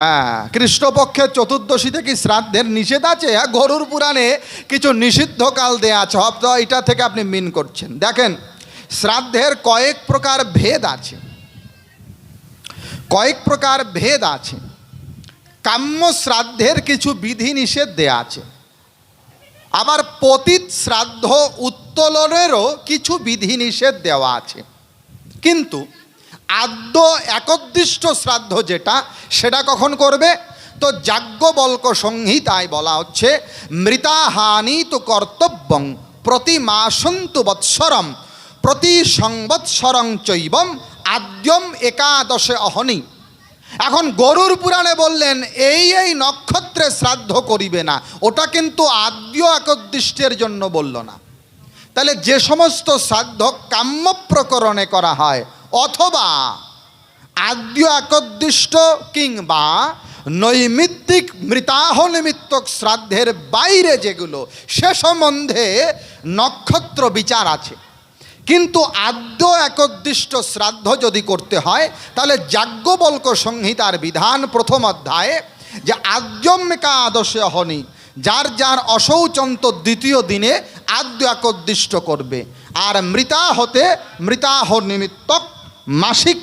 হ্যাঁ কৃষ্ণপক্ষের চতুর্দশীতে কি শ্রাদ্ধের নিষেধ আছে হ্যাঁ গরুর পুরাণে কিছু নিষিদ্ধ কাল দেয়া আছে হয়তো এটা থেকে আপনি মিন করছেন। দেখেন, শ্রাদ্ধের কয়েক প্রকার ভেদ আছে। কয়েক প্রকার ভেদ আছে। কাম্য শ্রাদ্ধের কিছু বিধি নিষেধ দেয়া আছে। আবার পতিত শ্রাদ্ধ উত্তোলনেরও কিছু বিধি নিষেধ দেওয়া আছে। কিন্তু আদ্য একদিষ্ট শ্রাদ্ধ যেটা, সেটা কখন করবে? তো যাজ্ঞবল্ক সংহিতায় বলা হচ্ছে, মৃতাহানি তো কর্তব্যং প্রতি মাসন্তু বৎসরম প্রতি সংবৎসরং চৈবম আদ্যম একাদশে অহনি। এখন গরুর পুরাণে বললেন, এই এই নক্ষত্রে শ্রাদ্ধ করিবে না, ওটা কিন্তু আদ্য একদিষ্টের জন্য বলল না। তাহলে যে সমস্ত শ্রাদ্ধ কাম্য প্রকরণে করা হয় অথবা আদ্য একদৃষ্ট কিংবা নৈমিত্তিক মৃতাহ নিমিত্তক শ্রাদ্ধের বাইরে যেগুলো, সে সম্বন্ধে নক্ষত্র বিচার আছে। কিন্তু আদ্য একদৃষ্ট শ্রাদ্ধ যদি করতে হয়, তাহলে যাজ্ঞবল্ক সংহিতার বিধান প্রথম অধ্যায়ে যে আদ্যম্মিকা আদর্শে হনি, যার যার অশৌচন্ত দ্বিতীয় দিনে আদ্য একদৃষ্ট করবে। আর মৃতা হতে মৃতাহ নিমিত্তক মাসিক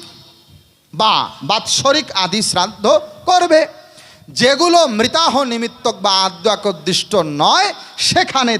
বা বাৎসরিক আদি শ্রাদ্ধ করবে। যেগুলো মৃতাহ নিমিত্তক বা আদ্যাকোদ্দিষ্ট নয় সেখানে